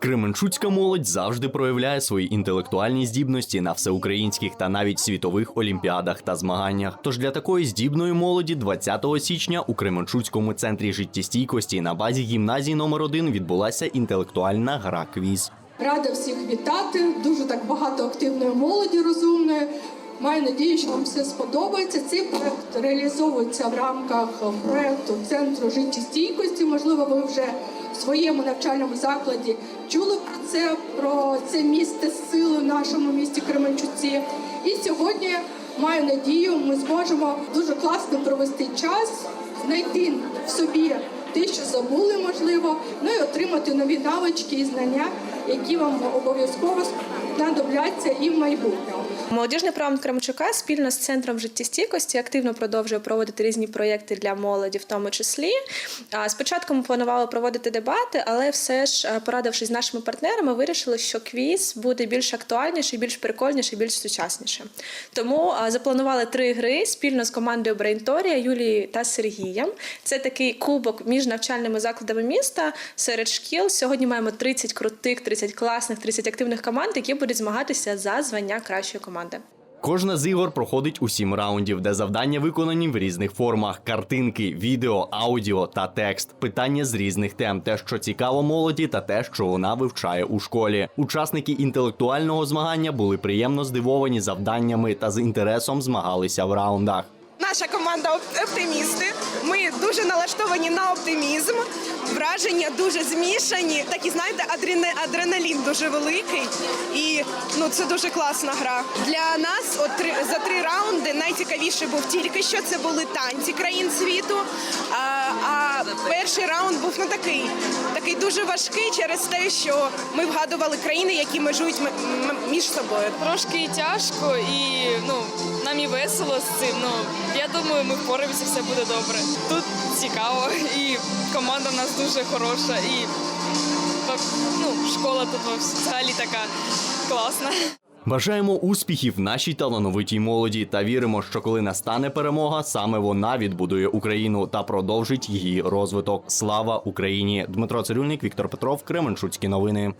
Кременчуцька молодь завжди проявляє свої інтелектуальні здібності на всеукраїнських та навіть світових олімпіадах та змаганнях. Тож для такої здібної молоді 20 січня у Кременчуцькому центрі життєстійкості на базі гімназії номер 1 відбулася інтелектуальна гра квіз. Рада всіх вітати. Дуже так багато активної молоді розумної. Маю надію, що вам все сподобається. Цей проект реалізовується в рамках проекту Центру життєстійкості. Можливо, ви вже в своєму навчальному закладі чули про це, про це місце сили в нашому місті Кременчуці. І сьогодні маю надію, ми зможемо дуже класно провести час, знайти в собі те, що забули, можливо, ну і отримати нові навички і знання, які вам обов'язково знадобляться і в майбутньому. Молодіжний програм Кремчука спільно з центром життєстійкості активно продовжує проводити різні проєкти для молоді, в тому числі. Спочатку ми планували проводити дебати, але все ж, порадившись з нашими партнерами, вирішили, що квіз буде більш актуальніше, більш прикольніше, більш сучасніше. Тому запланували три гри спільно з командою Брейнторія Юлією та Сергієм. Це такий кубок між навчальними закладами міста серед шкіл. Сьогодні маємо 30 крутих, 30 класних, 30 активних команд, які будуть змагатися за звання кращої команди. Кожна з ігор проходить у сім раундів, де завдання виконані в різних формах: картинки, відео, аудіо та текст, питання з різних тем, те, що цікаво молоді, та те, що вона вивчає у школі. Учасники інтелектуального змагання були приємно здивовані завданнями та з інтересом змагалися в раундах. Наша команда оптимісти. Ми дуже налаштовані на оптимізм. Враження дуже змішані. Такі знаєте, адреналін дуже великий. І ну це дуже класна гра. Для нас от три, за три раунди найцікавіше був тільки що це були танці країн світу. А перший раунд був ну такий, такий дуже важкий через те, що ми вгадували країни, які межують між собою. Трошки тяжко і ну нам і весело з цим. Ну я думаю, ми впораємося, все буде добре. Тут цікаво, і команда в нас дуже хороша, і ну, школа тут взагалі така класна. Бажаємо успіхів нашій талановитій молоді та віримо, що коли настане перемога, саме вона відбудує Україну та продовжить її розвиток. Слава Україні! Дмитро Цирюльник, Віктор Петров, Кременчуцькі новини.